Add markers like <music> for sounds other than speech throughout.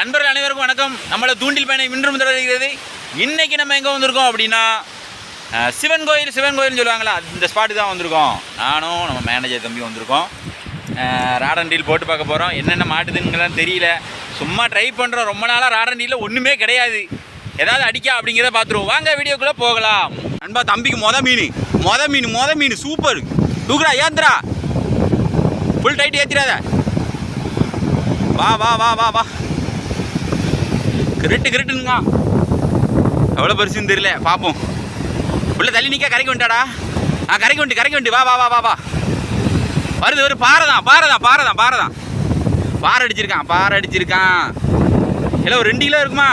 நண்பர்கள் அனைவருக்கும் வணக்கம். நம்மளை தூண்டில் பயணம் இன்றும் தொடர்கிறது. இன்றைக்கி நம்ம எங்கே வந்திருக்கோம் அப்படின்னா சிவன் கோயில் சிவன் கோயில்னு சொல்லுவாங்களா இந்த ஸ்பாட்டு தான் வந்திருக்கோம். நானும் நம்ம மேனேஜர் தம்பி வந்திருக்கோம். ராடன் டீல் போட்டு பார்க்க போகிறோம் என்னென்ன மாட்டுதுங்கலாம் தெரியல. சும்மா ட்ரை பண்ணுறோம் ரொம்ப நாளாக ராடன் டீலில் ஒன்றுமே கிடையாது. ஏதாவது அடிக்கா அப்படிங்கிறத பார்த்துருவோம். வாங்க வீடியோக்குள்ளே போகலாம். நண்பா தம்பிக்கு மொத மீன். மொத மீன் மொத மீன். சூப்பர் தூக்குறா ஏந்திரா ஃபுல் டைட் ஏற்றிடாத வா வா வா வா வா. கிரிட்டு கிரிட்டுங்க எவ்வளோ பெருசுன்னு தெரியல பார்ப்போம் உள்ள தள்ளி நிற்க கரைக்கு வந்துட்டாடா. ஆ கரைக்கு வந்துட்டு கரைக்கு வந்துட்டு வா வா வா வா வா. வருது ஒரு பாறை தான் பாறை தான் பாறை தான் பாறை தான். பாறை அடிச்சிருக்கான் பாறை அடிச்சிருக்கான். இல்லை ஒரு ரெண்டு கிலோ இருக்குமா?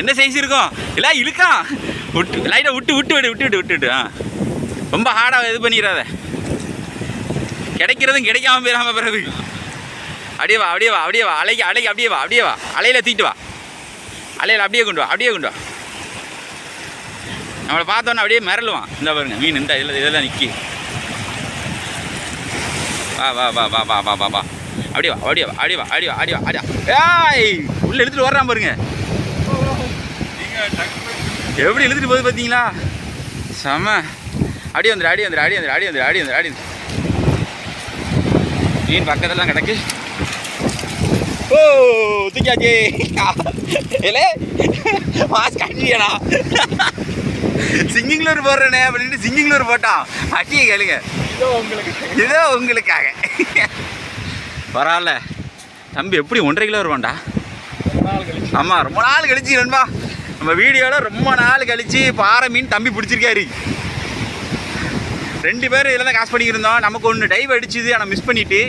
என்ன சைஸ் இருக்கும்? இல்லை இழுக்கா. விட்டு லைட்டாக விட்டு விட்டு விடு விட்டு விட்டு விட்டு விட்டு ஆ. ரொம்ப ஹார்டாக இது பண்ணிடாத கிடைக்கிறதும் கிடைக்காம போயிடாம பிறகு. அப்படியே வா அப்படியே வா அப்படியே வா. அலைக்கு அலைக்கு அப்படியே வா அப்படியே வா. அலையில தூக்கிட்டு வா. அலையில அப்படியே கொண்டு வா அப்படியே கொண்டு வா. நம்மளை பார்த்தோன்னே அப்படியே மிரளுவான். இந்த பாருங்க மீன் இந்த இதில் இதெல்லாம் நிற்கி வா வா வா வா வா வா வா வா. அப்படியே வா அப்படியே வா அப்படியே வா அப்படியே வா அப்படியே வா அப்படியே ஏய் உள்ளே இழுத்துட்டு வர்றான் பாருங்க. எப்படி எழுதிட்டு போகுது பார்த்தீங்களா? செம. அப்படியே வந்துடு அடி வந்துடு அடி வந்துடு அடி வந்துடு அடி வந்துடு அடி வந்துடு மீன் பக்கத்துல தான் கிடக்கு. ஓ தூக்கியாச்சு. <laughs> ஏலே மாஸ் கட்டியடா சிங்கிங்லூர் போடுறேனே அப்படின்ட்டு சிங்கிங்லூர் போட்டான். அட்டியை கேளுங்க. இதோ உங்களுக்காக. பரவாயில்ல. தம்பி எப்படி ஒன்றரை கிலோ வருவான்டா? ஆமாம் ரொம்ப நாள் கழிச்சு நண்பா நம்ம வீடியோவில் ரொம்ப நாள் கழிச்சு பாறை மீன் தம்பி பிடிச்சிருக்காரு. ரெண்டு பேரும் இதில் தான் காசு பண்ணிக்கிருந்தோம் நமக்கு ஒன்று டைவ் அடிச்சுது ஆனால் மிஸ் பண்ணிட்டு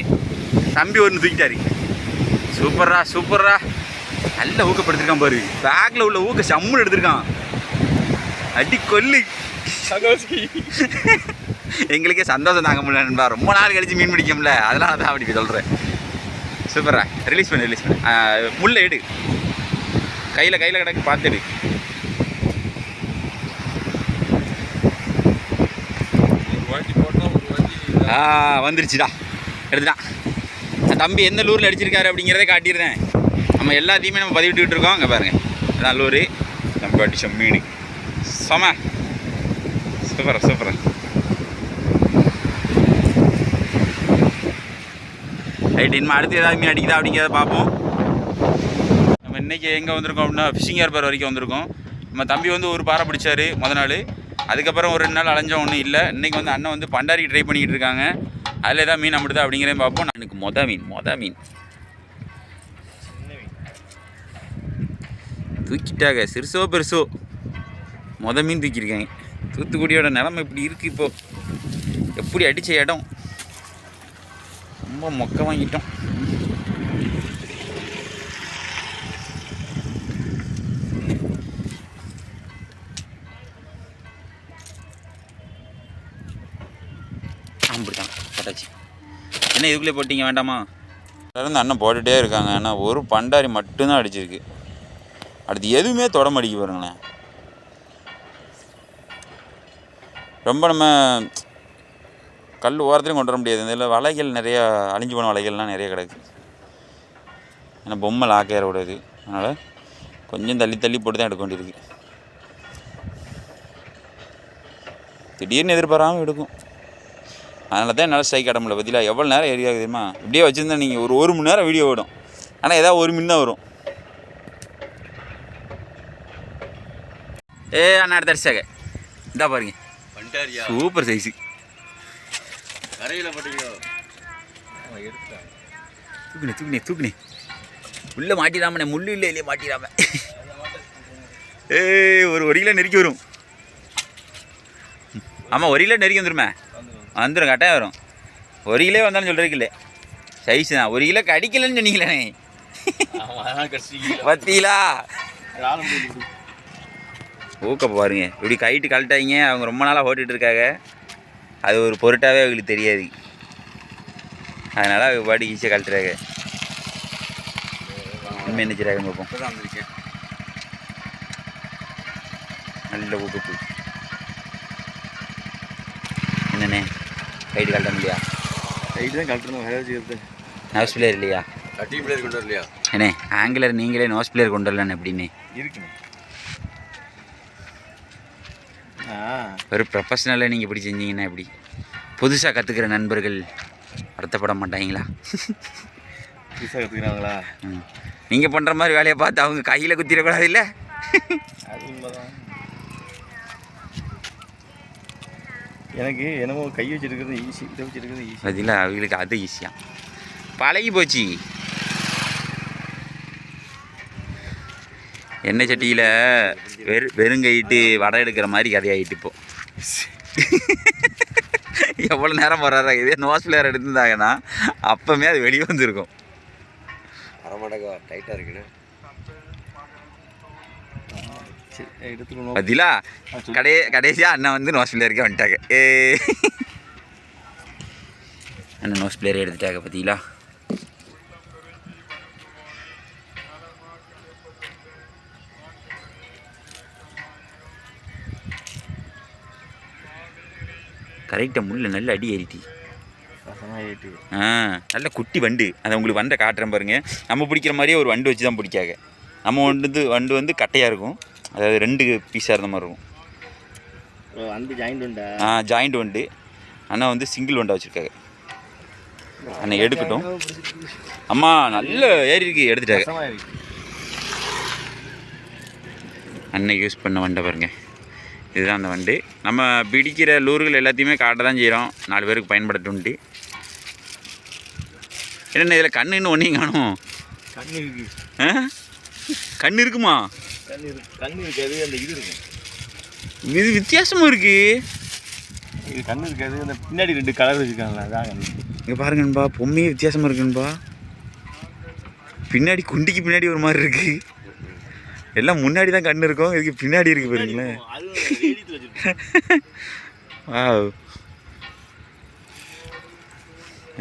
தம்பி ஒன்று தூக்கிட்டாரு. சூப்பர்ரா சூப்பர்ரா. நல்ல ஊக்கப்படுத்திருக்கான் பாரு. பேக்கில் உள்ள ஊக்க சம்முன்னு எடுத்திருக்கான். அடி கொல்லு. எங்களுக்கே சந்தோஷம் தாங்க முடியல நண்பா. ரொம்ப நாள் கழிச்சு மீன் பிடிக்க முடியல அதனால தான் அப்படி சொல்கிறேன் சூப்பரா ரிலீஸ் பண்ணு ரிலீஸ் பண்ணு. முள்ள எடு. கையில் கையில் கிடக்கு பார்த்து எடு. ஆ வந்துருச்சுடா. எடுத்துட்டான். அந்த தம்பி எந்த லூரில் அடிச்சிருக்காரு அப்படிங்கிறத காட்டியிருந்தேன். நம்ம எல்லாத்தையுமே நம்ம பதிவிட்டுக்கிட்டு இருக்கோம். அங்கே பாருங்கள் இதான் லூரு. தம்பி அடித்த மீன். சம. Super super. ரைட் இனிமேல் அடுத்து ஏதாவது மீன் அடிக்குதா அப்படிங்கிறத பார்ப்போம். நம்ம இன்றைக்கி எங்கே வந்திருக்கோம் அப்படின்னா ஃபிஷிங் ஏர்பார் வரைக்கும் வந்திருக்கோம். நம்ம தம்பி வந்து ஒரு பாறை பிடிச்சாரு முத நாள். அதுக்கப்புறம் ஒரு ரெண்டு நாள் அலைஞ்சோம் ஒன்றும் இல்லை. இன்றைக்கி வந்து அண்ணன் வந்து பண்டாரி ட்ரை பண்ணிக்கிட்டு இருக்காங்க. அதில் ஏதாவது மீன் அமிடுதா அப்படிங்கிறத பார்ப்போம். எனக்கு மொத மீன் மொத மீன். தூக்கிட்டாங்க. சிறுசோ பெருசோ. மொத மீன் தூக்கியிருக்காங்க. தூத்துக்குடியோட நிலமை இப்படி இருக்குது இப்போ. எப்படி அடித்த இடம்? ரொம்ப மொக்க வாங்கிட்டோம். அப்படிதான் போட்டாச்சு என்ன இதுக்குள்ளே போட்டிங்க? வேண்டாமா? இருந்து அண்ணன் போட்டுகிட்டே இருக்காங்க. ஆனால் ஒரு பண்டாரி மட்டும்தான் அடிச்சிருக்கு. அடுத்து எதுவுமே தொட மாட்டேங்கி பாருங்களேன். ரொம்ப நம்ம கல் ஓரத்துலையும் கொண்டு வர முடியாது. இதில் வலைகள் நிறையா அழிஞ்சு போன வலைகள்லாம் நிறைய கிடக்கு. ஏன்னா பொம்மை லாக் ஏற விடாது அதனால் கொஞ்சம் தள்ளி தள்ளி போட்டு தான் எடுக்க வேண்டியிருக்கு. திடீர்னு எதிர்பாராமல் எடுக்கும். அதனால தான் என்னால் ஸ்ட்ரைக் ஆட முடியல. பற்றிலாம் எவ்வளோ நேரம் ஏரியா தெரியுமா? இப்படியே வச்சுருந்தா நீங்கள் ஒரு ஒரு மணி நேரம் வீடியோ ஓடும். ஆனால் ஏதாவது ஒரு மணி தான் வரும். ஏ அண்ணா அடுத்த அடிச்சாக இந்தா பாருங்க. சூப்பர் சைஸு தூக்குனே தூக்குனே தூக்குனே. உள்ளே மாட்டிடாமண்ணே முள்ளு இல்லை இல்லையே மாட்டிடாம. ஏய் ஒரு ஒரு கிலோ நெருக்கி வரும். ஆமாம் ஒரு கிலோ நெருக்கி வந்துருமே. வந்துடும் கட்டாயம் வரும். ஒரு கிலோ வந்தாலும் சொல்கிறதுக்கு இல்லை சைஸ் தான். ஒரு கிலோ கடிக்கலன்னு சொன்னீங்களே பத்தீங்களா? ஊக்க பாருங்க. இப்படி கைட்டு கழட்டாங்க அவங்க ரொம்ப நாளாக ஓட்டிகிட்டு இருக்காங்க. அது ஒரு பொருட்டாகவே அவங்களுக்கு தெரியாது. அதனால் அவங்க பாடி ஈஸியாக கழட்டுறாங்க. உண்மை என்ன செய்கிறாங்க பார்ப்போம் நல்ல ஊக்கப்பு என்னண்ணே? கைட்டு கழட்ட முடியா ரைட்டு தான் கழட்டணும் வேலை வச்சுக்கிறது நர்ஸ் பிளேயர் இல்லையா? டீம் பிளேயர் கொண்டு வரலையா? அண்ணே ஆங்கிலர் நீங்களே நோஸ் பிளேயர் கொண்டு வரலன்னு எப்படின்னு? இருக்குண்ணே. ஆ. ஒரு ப்ரொஃபஷனலாக நீங்கள் இப்படி செஞ்சீங்கன்னா எப்படி? புதுசாக கற்றுக்கிற நண்பர்கள் வருத்தப்பட மாட்டாங்களா? புதுசாக கற்றுக்கிறாங்களா நீங்கள் பண்ணுற மாதிரி வேலையை பார்த்து அவங்க கையில் குத்திடக்கூடாது இல்லை? அது உண்மைதான். எனக்கு என்னமோ கை வச்சிருக்கிறது ஈஸி இதை வச்சிருக்கிறது ஈஸி. பதில் அவங்களுக்கு அது ஈஸியாக பழகி போச்சு. எண்ணெய் சட்டியில் வெறு வெறுங்கைட்டு வடை எடுக்கிற மாதிரி கதையாயிட்டு இப்போ. எவ்வளோ நேரம் போடுறாரு இதே நோஸ் பிளேயர் எடுத்திருந்தாங்கன்னா அப்போமே அது வெளியே வந்திருக்கும். வரமாட்டேக்கா டைட்டாக இருக்குண்ணே பதிலா கடை கடைசியாக அண்ணன் வந்து நோஸ் பிளேயருக்கே வந்துட்டாங்க. ஏ அண்ணன் நோஸ் பிளேயர் எடுத்துட்டாங்க பார்த்தீங்களா கரெக்டாக முள்ள நல்ல அடி ஏறிட்டி. ஆ நல்ல குட்டி வண்டு. அதை உங்களுக்கு வண்டை காட்டுறேன் பாருங்க. நம்ம பிடிக்கிற மாதிரியே ஒரு வண்டு வச்சு தான் பிடிக்காங்க. நம்ம வண்டு வண்டு வந்து கட்டையாக இருக்கும். அதாவது ரெண்டு பீஸாக இருந்த மாதிரி இருக்கும். அந்த ஜாயிண்ட் உண்டா? ஆ ஜாயிண்ட் வண்டு அண்ணா வந்து சிங்கிள் வண்டா வச்சுருக்காங்க அண்ணன் எடுக்கட்டும். அம்மா நல்ல ஏறி இருக்கு எடுத்துட்டாங்க அண்ணன் யூஸ் பண்ண வண்டை பாருங்க. இதுதான் அந்த வண்டு. நம்ம பிடிக்கிற லூர்கள் எல்லாத்தையுமே காட்ட தான் செய்கிறோம் நாலு பேருக்கு பயன்படுத்துன்ட்டு. என்னென்ன இதில் கண்ணு இன்னும் ஒன்றையும் காணும்? கண்ணு இருக்கு. ஆ? கண் இருக்குமா? கண்ணு இருக்கு கண்ணு இருக்காது அந்த இது இருக்கும் இது வித்தியாசமும் இருக்கு. இது கண்ணு இருக்காது அந்த பின்னாடி ரெண்டு கலர் வச்சுருக்காங்களா அதான் இங்கே பாருங்கன்பா பொம்மையே வித்தியாசமாக இருக்குன்பா பின்னாடி குண்டிக்கு பின்னாடி ஒரு மாதிரி இருக்கு. எல்லாம் முன்னாடி தான் கண்ணு இருக்கும் இதுக்கு பின்னாடி இருக்கு பாருங்களேன். வாவ்.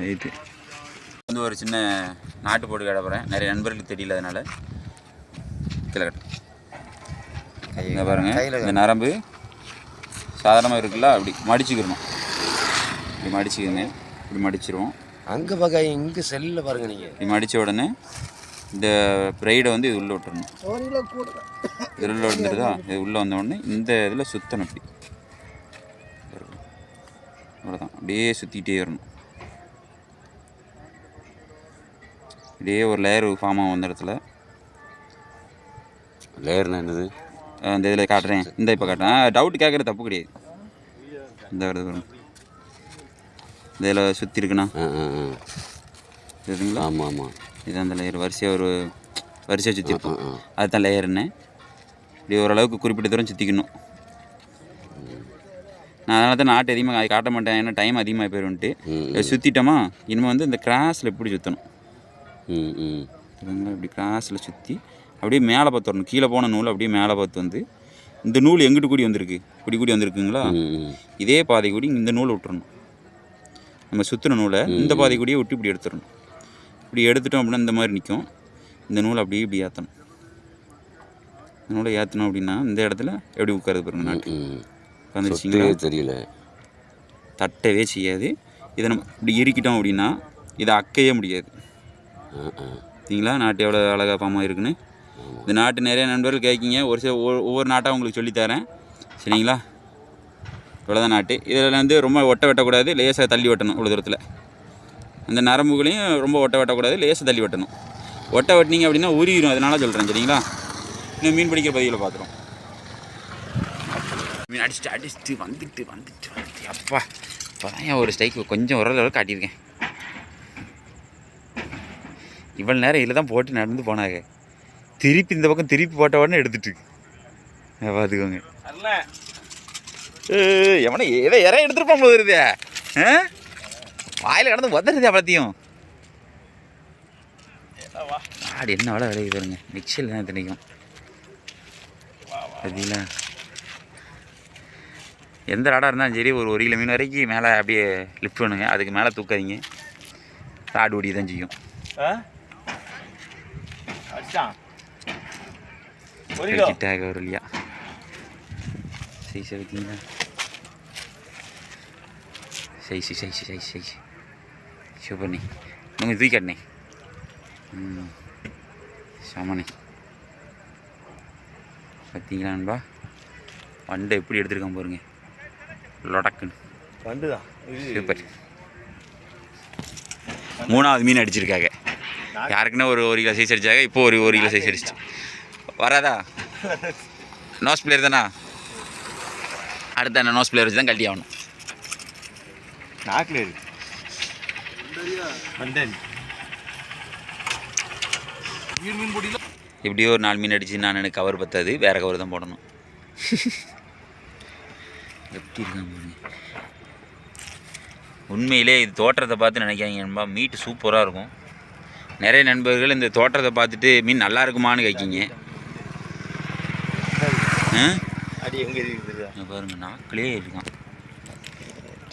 ரைட்டு வந்து ஒரு சின்ன நாட்டு போட்டு கடை போகிறேன் நிறைய நண்பர்களுக்கு தெரியல அதனால. கீழே இங்கே பாருங்க. இந்த நரம்பு சாதாரணமாக இருக்குல்ல? அப்படி மடிச்சுக்கிறணும். இப்படி மடிச்சுக்கோங்க இப்படி மடிச்சிருவோம். அங்கே பார்க்க இங்கே செல்லில் பாருங்க நீங்கள் இப்படி மடித்த உடனே இந்த ப்ரைடை வந்து இது உள்ளே விட்டுறணும். இது உள்ளே வந்துடுதா இது உள்ளே வந்த உடனே இந்த இதில் சுற்றணும் இப்படி. அவ்வளோதான் அப்படியே சுற்றிக்கிட்டே வரணும். அப்படியே ஒரு லேயர் ஃபார்ம் ஆகும் அந்த இடத்துல. லேயர்னா என்னது? இந்த இதில் காட்டுறேன். இந்த இப்போ காட்டுறேன். டவுட் கேட்குறது தப்பு கிடையாது. இந்த வருது பாருங்க. இந்த இதில் சுற்றி இருக்குண்ணா. இருக்குங்களா ஆமாம் ஆமாம் இது அந்த லேயர் வரிசையாக ஒரு வரிசையாக சுற்றி இருக்கும். அதுதான் லேயர்னு இப்படி ஓரளவுக்கு குறிப்பிட்ட தூரம் சுற்றிக்கணும் நான் அதனால தான் நாட்டு அதிகமாக அது காட்ட மாட்டேன். ஏன்னா டைம் அதிகமாக போயிடும்ட்டு சுற்றிட்டோமா இனிமேல் வந்து இந்த கிராஸில் இப்படி சுற்றணும் ம் ம். சரிங்களா இப்படி கிராஸில் சுற்றி அப்படியே மேலே பார்த்து வரணும். கீழே போன நூல் அப்படியே மேலே பார்த்து வந்து இந்த நூல் எங்கிட்டு கூடி வந்திருக்கு? இப்படி கூடி வந்திருக்குங்களா? இதே பாதை கூடி இந்த நூலை விட்டுறணும். நம்ம சுற்றுன நூலை இந்த பாதை கூடியே விட்டு இப்படி எடுத்துடணும் இப்படி எடுத்துட்டோம் அப்படின்னா இந்த மாதிரி நிற்கும். இந்த நூலை அப்படியே இப்படி ஏற்றணும் இந்த நூலை ஏற்றணும் அப்படின்னா இந்த இடத்துல எப்படி உட்காருது பாருங்க நாட்டு. தெரியல. தட்டவே செய்யாது. இதை நம்ம இப்படி இறுக்கிட்டோம் அப்படின்னா இதை அக்கையே முடியாது. சரிங்களா? நாட்டு எவ்வளோ அழகாக பாமா இருக்குன்னு. இந்த நாட்டு நிறைய நண்பர்கள் கேட்கிங்க. ஒரு சில ஒவ்வொரு- ஒவ்வொரு நாட்டாக உங்களுக்கு சொல்லித்தரேன் சரிங்களா? இவ்வளோதான் நாட்டு. இதில் வந்து ரொம்ப ஒட்ட வெட்டக்கூடாது லேசாக தள்ளி வெட்டணும் இவ்வளோ தூரத்தில். அந்த நரம்புகளையும் ரொம்ப ஒட்ட வெட்டக்கூடாது லேசாக தள்ளி வெட்டணும். ஒட்ட வெட்டினீங்க அப்படின்னா உருவிடும் அதனால சொல்கிறேன் சரிங்களா? இன்னும் மீன் பிடிக்கிற பதிவில் பார்த்துரும் மீன் அடிச்சுட்டு அடிச்சுட்டு வந்துட்டு வந்துட்டு வந்துட்டு. அப்பா இப்போ தான் ஒரு ஸ்டைக்கு கொஞ்சம் ஓரளவு காட்டியிருக்கேன். இவ்வளோ நேரம் இதில் தான் போட்டு நடந்து போனாங்க. திருப்பி இந்த பக்கம் திருப்பி போட்ட உடனே எடுத்துட்டு பார்த்துக்கோங்க எவனை ஏதோ இற எடுத்துருப்பான் போது வாயில் கடந்து உதறது அவ்வளோத்தையும். ஆடு என்ன வேலை விளையுது பாருங்க மிக்சல் தான் திணிக்கும் பார்த்தீங்களா எந்த ராடாக இருந்தாலும் சரி ஒரு ஒரு கிலோ மீன் வரைக்கும் மேலே அப்படியே லிஃப்ட் பண்ணுங்க. அதுக்கு மேலே தூக்காதீங்க. ராடு ஓடி தான் செய்யும் ஆ அடிச்சான் ஒரு கிலோ கிட்டாக ஒரு இல்லையா சைஸ் எடுத்தீங்களா சைஸ் சைஸ் சைஸ் சைஸ் சூப்பர்ண்ணே நீங்கள் தூக்கி காட்டினே. ம். சமணி. பார்த்தீங்களா நண்பா வண்டை எப்படி எடுத்துருக்கான் பாருங்க. லொடக்குன்னு. வண்டு தான் சூப்பர். மூணாவது மீன் அடிச்சிருக்காங்க. யாருக்குன்னா ஒரு ஒரு கிலோ சைஸ் அடிச்சாங்க இப்போ ஒரு ஒரு கிலோ சைஸ் அடிச்சு வராதா? நோஸ் பிளேயர் தானா? அடுத்த என்ன நோஸ் பிளேயர் வச்சு தான் கட்டி ஆகணும் நாக்கில் எப்படியோ ஒரு நாலு மீன் அடிச்சு நான் எனக்கு கவர் பத்தாது வேற கவர் தான் போடணும். எப்படி இருக்கான் பாருங்க உண்மையிலே இது தோற்றத்தை பார்த்து நினைக்காதீங்க நண்பா மீட் சூப்பராக இருக்கும். நிறைய நண்பர்கள் இந்த தோற்றத்தை பார்த்துட்டு மீன் நல்லா இருக்குமான்னு கேட்கிங்க அடி எங்கே இருக்குது பாருங்க நாக்கிலே இருக்கான்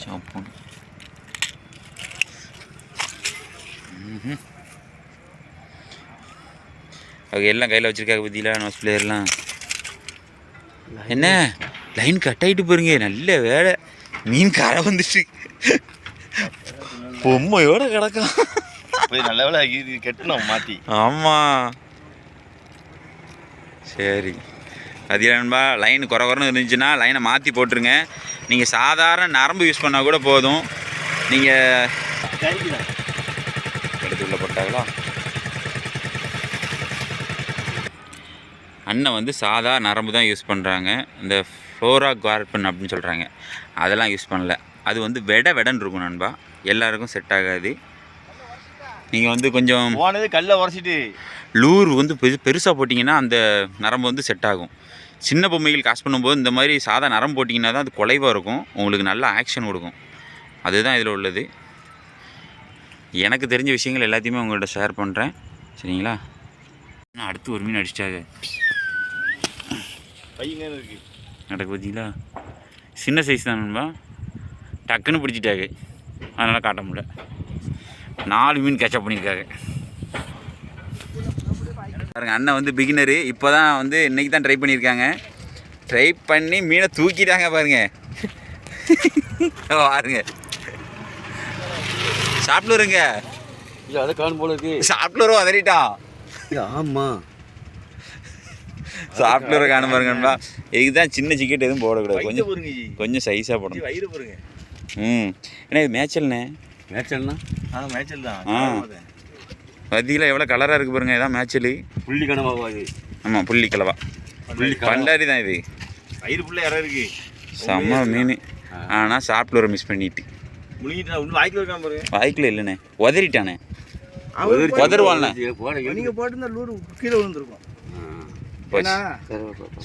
சாப்பாடு. அவங்க எல்லாம் கையில் வச்சிருக்காங்க பற்றியில நோஸ் பிளேயர்லாம் என்ன? லைன் கட் ஆகிட்டு போறீங்க. நல்ல வேலை. மீன் கரை வந்துச்சு. பொம்மையோட கிடக்கும் நல்ல வேலை கெட்டணும் மாற்றி ஆமாம் சரி. அது நண்பா லைன் குறை குறைன்னு இருந்துச்சுன்னா லைனை மாற்றி போட்டுருங்க. நீங்கள் சாதாரண நரம்பு யூஸ் பண்ணால் கூட போதும். நீங்கள் எடுத்து உள்ள போட்டாங்களா? அண்ணன் வந்து சாதா நரம்பு தான் யூஸ் பண்ணுறாங்க இந்த ஃப்ளோரா கார்பன் அப்படின்னு சொல்கிறாங்க அதெல்லாம் யூஸ் பண்ணல. அது வந்து வெட வெடன்னு இருக்கும் நண்பா. எல்லாருக்கும் செட் ஆகாது. நீங்கள் வந்து கொஞ்சம் போனது கல்லை உரைச்சிட்டு லூர் வந்து பெரு பெருசாக போட்டிங்கன்னா அந்த நரம்பு வந்து செட் ஆகும். சின்ன பொம்மைகள் காசு பண்ணும்போது இந்த மாதிரி சாதா நரம்பு போட்டிங்கன்னா தான் அது குலைவாக இருக்கும். உங்களுக்கு நல்ல ஆக்ஷன் கொடுக்கும். அதுதான் இதில் உள்ளது. எனக்கு தெரிஞ்ச விஷயங்கள் எல்லாத்தையுமே உங்கள்கிட்ட ஷேர் பண்ணுறேன் சரிங்களா? நான் அடுத்து ஒரு மீன் அடிச்சிட்டாங்க. இருக்கு நடக்கு பார்த்தீங்களா சின்ன சைஸ் தான் டக்குன்னு பிடிச்சிட்டாங்க. அதனால் காட்ட முடியல. நாலு மீன் கேட்சப் பண்ணியிருக்காங்க. பாருங்க அண்ணன் வந்து பிகினரு இப்போ தான் வந்து இன்னைக்கு தான் ட்ரை பண்ணியிருக்காங்க. ட்ரை பண்ணி மீனை தூக்கிட்டாங்க பாருங்க. பாருங்க. சாப்பிடுறங்க இல்லை அதை காணும் போல இருக்கு. சாப்பிடுறோம் அதறிட்டான் ஆமாம் சாப்பிடுற காணும் பாருங்கப்பா இதுக்கு தான் சின்ன சிக்கெட் எதுவும் போடக்கூடாது. கொஞ்சம் பாருங்க கொஞ்சம் சைஸாக போடணும். வயிறு பாருங்க ம். ஏன்னா இது மேய்ச்சல்ண்ணே? மேய்ச்சல்னா ஆ மேய்ச்சல் தான் பார்த்தீங்களா எவ்வளோ கலராக இருக்குது பாருங்க இதான் மேய்ச்சல் புள்ளி கணமாவா அது ஆமாம் புள்ளி கலவா. புள்ளி பண்டாரி தான் இது. வயிறு புள்ள இடம் இருக்கு. செம்ம மீன். ஆனால் சாப்பிட்டு மிஸ் பண்ணிட்டு. வாய்க்கில் இல்லைண்ணே உதறிட்டானே. உதறுவான்ல. நீங்கள் போட்டிருந்தா லூரு கீழே விழுந்துருக்கும்.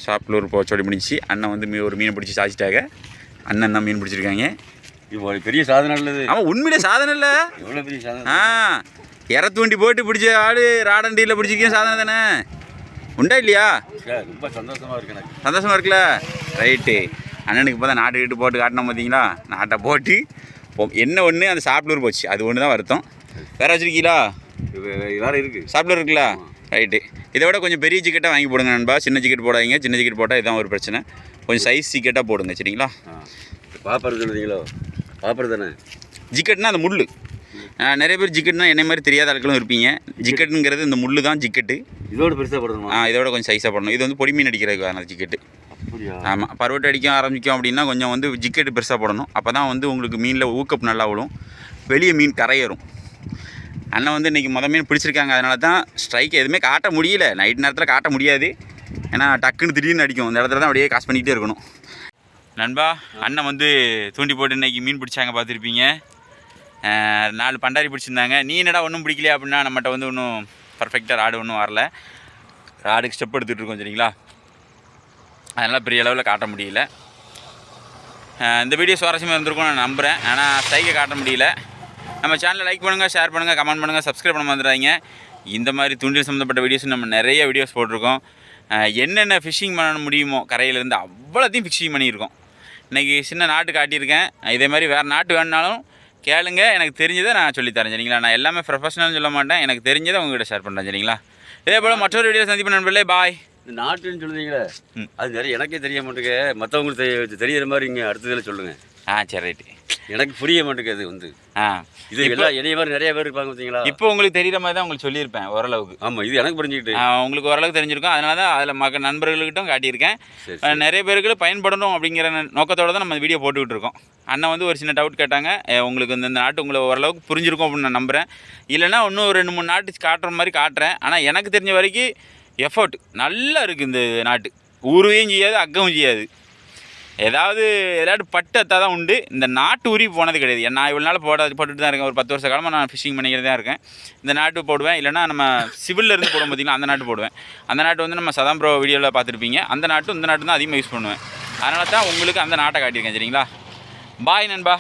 சாப்பிட்டு போச்சோடி முடிஞ்சிச்சு. அண்ணன் வந்து மீ ஒரு மீனை பிடிச்சி சாய்ச்சிட்டாங்க அண்ணன் தான் மீன் பிடிச்சிருக்காங்க. இது பெரிய சாதனை உள்ளது ஆமாம் உண்மையிலே சாதனை இல்லை. எவ்வளோ பெரிய சாதனை? ஆ. இற தூண்டி போட்டு பிடிச்ச ஆடு ராடண்டியில் பிடிச்சிருக்கேன் சாதனை தானே? உண்டா இல்லையா? ரொம்ப சந்தோஷமா இருக்கு எனக்கு. சந்தோஷமா இருக்குல்ல? ரைட்டு. அண்ணனுக்கு இப்போ தான் நாட்டு கிட்டு போட்டு காட்டினோம் பார்த்தீங்களா நாட்டை போட்டு என்ன ஒன்று அந்த சாப்பிடூர் போச்சு. அது ஒன்று தான் வருத்தம். வேற வச்சிருக்கீங்களா? வேற இருக்கு. சாப்பிடூர் இருக்குல்ல? ரைட்டு. இதை விட கொஞ்சம் பெரிய சிக்கெட்டாக வாங்கி போடுங்க நண்பா. சின்ன சிக்கெட் போடாதீங்க. சின்ன சிக்கெட் போட்டால் இதுதான் ஒரு பிரச்சனை. கொஞ்சம் சைஸ் சிக்கெட்டாக போடுங்க சரிங்களா? பாப்பர் சொல்லுதீங்களோ பாப்பர் தானே ஜிக்கெட்னா அந்த முள் நிறைய பேர் ஜிக்கெட்னா என்னை மாதிரி தெரியாத ஆட்களும் இருப்பீங்க. ஜிக்கெட்டுங்கிறது இந்த முள் தான் ஜிக்கெட்டு. இதோட பெருசா போடணுமா? ஆ இதோட கொஞ்சம் சைஸாக போடணும். இது வந்து பொடி மீன் அடிக்கிறதுக்கான ஜிக்கெட்டு. ஆமாம் பருவட்டு அடிக்க ஆரம்பிக்கும் அப்படின்னா கொஞ்சம் வந்து ஜிக்கெட்டு பெருசாக போடணும். அப்போ தான் வந்து உங்களுக்கு மீனில் ஊக்கப் நல்லா விடும் வெளியே மீன் கரையேறும். அண்ணன் வந்து இன்றைக்கி மொதல் மீன் பிடிச்சிருக்காங்க. அதனால தான் ஸ்ட்ரைக் எதுவுமே காட்ட முடியல. நைட் நேரத்தில் காட்ட முடியாது. ஏன்னா டக்குன்னு திடீர்னு அடிக்கும். இந்த இடத்துல தான் அப்படியே காசு பண்ணிக்கிட்டே இருக்கணும். நண்பா அண்ணன் வந்து தூண்டி போட்டு இன்னைக்கு மீன் பிடிச்சாங்க பார்த்துருப்பீங்க. நாலு பண்டாரி பிடிச்சிருந்தாங்க. நீ என்னடா ஒன்றும் பிடிக்கலையா அப்படின்னா நம்மகிட்ட வந்து ஒன்றும் பர்ஃபெக்டாக ராடு ஒன்றும் வரல. ராடுக்கு ஸ்டெப் எடுத்துகிட்டு இருக்கோம் சரிங்களா? அதனால் பெரிய அளவில் காட்ட முடியல. இந்த வீடியோ சுவாரஸ்யமாக இருந்திருக்கும் நான் நம்புகிறேன் ஆனால் ஸ்ட்ரைக்கை காட்ட முடியல. நம்ம சேனலை லைக் பண்ணுங்கள் ஷேர் பண்ணுங்கள் கமெண்ட் பண்ணுங்கள் சப்ஸ்கிரைப் பண்ண வந்துடுறாங்க இந்த மாதிரி தூண்டில் சம்மந்தப்பட்ட வீடியோஸ் நம்ம நிறைய வீடியோஸ் போட்டிருக்கோம். என்னென்ன ஃபிஷிங் பண்ண முடியுமோ கரையிலேருந்து அவ்வளோத்தையும் ஃபிஷிங் பண்ணியிருக்கோம். இன்றைக்கி சின்ன நாட்டு காட்டியிருக்கேன். இதே மாதிரி வேறு நாட்டு வேணுனாலும் கேளுங்க எனக்கு தெரிஞ்சதை நான் சொல்லித்தரேன் சரிங்களா? நான் எல்லாமே ப்ரொஃபஷனல்னு சொல்ல மாட்டேன். எனக்கு தெரிஞ்சதை உங்ககிட்ட ஷேர் பண்ணுறேன் சரிங்களா? இதே போல் மற்றொரு வீடியோ சந்திப்பு நண்பர்களே. பாய் இந்த நாட்டுன்னு சொல்லுவீங்களே ம். அது நிறைய எனக்கே தெரிய மாட்டேங்க மற்றவங்களுக்கு தெரிய தெரியிற மாதிரி இங்கே அடுத்ததில் சொல்லுங்கள் ஆ சரி ரைட்டு. எனக்கு புரிய மாட்டேங்குது அது வந்து. இது எல்லாம் என்னைய மாதிரி நிறைய பேர் இருப்பாங்க பார்த்தீங்களா? இப்போ உங்களுக்கு தெரியுற மாதிரி தான் உங்களுக்கு சொல்லியிருப்பேன் ஓரளவுக்கு. ஆமாம் இது எனக்கு புரிஞ்சுக்கிட்டு. உங்களுக்கு ஓரளவுக்கு தெரிஞ்சிருக்கும். அதனால தான் அதில் மக்க நண்பர்கள்கிட்டும் காட்டியிருக்கேன். நிறைய பேருக்கு பயன்படணும் அப்படிங்கிற நோக்கத்தோட தான் நம்ம வீடியோ போட்டுக்கிட்டு இருக்கோம். அண்ணன் வந்து ஒரு சின்ன டவுட் கேட்டாங்க. உங்களுக்கு இந்த நாட்டு உங்களை ஓரளவுக்கு புரிஞ்சிருக்கும் அப்படின்னு நான் நம்புகிறேன் இல்லைன்னா இன்னும் ஒரு ரெண்டு மூணு நாட்டு காட்டுற மாதிரி காட்டுறேன். ஆனால் எனக்கு தெரிஞ்ச வரைக்கும் எஃபர்ட் நல்லா இருக்குது இந்த நாட்டு. ஊருவையும் செய்யாது அக்கவும் செய்யாது. ஏதாவது ஏதாவது பட்டு அத்தா தான் உண்டு. இந்த நாட்டு உரி போனது கிடையாது. நான் இவ்வளோ நாள் போட போட்டுட்டு தான் இருக்கேன். ஒரு பத்து வருஷ காலமாக நான் ஃபிஷிங் பண்ணிக்கிட்டு தான் இருக்கேன். இந்த நாட்டு போடுவேன். இல்லைன்னா நம்ம சிவிலில் இருந்து போடும் பார்த்தீங்கன்னா அந்த நாட்டு போடுவேன். அந்த நாட்டு வந்து நம்ம சதாம் ப்ரோ வீடியோவில் பார்த்துருப்பீங்க. அந்த நாட்டும் இந்த நாட்டு தான் அதிகமாக யூஸ் பண்ணுவேன். அதனால தான் உங்களுக்கு அந்த நாட்டை காட்டியிருக்கேன் சரிங்களா? பாய் நண்பா.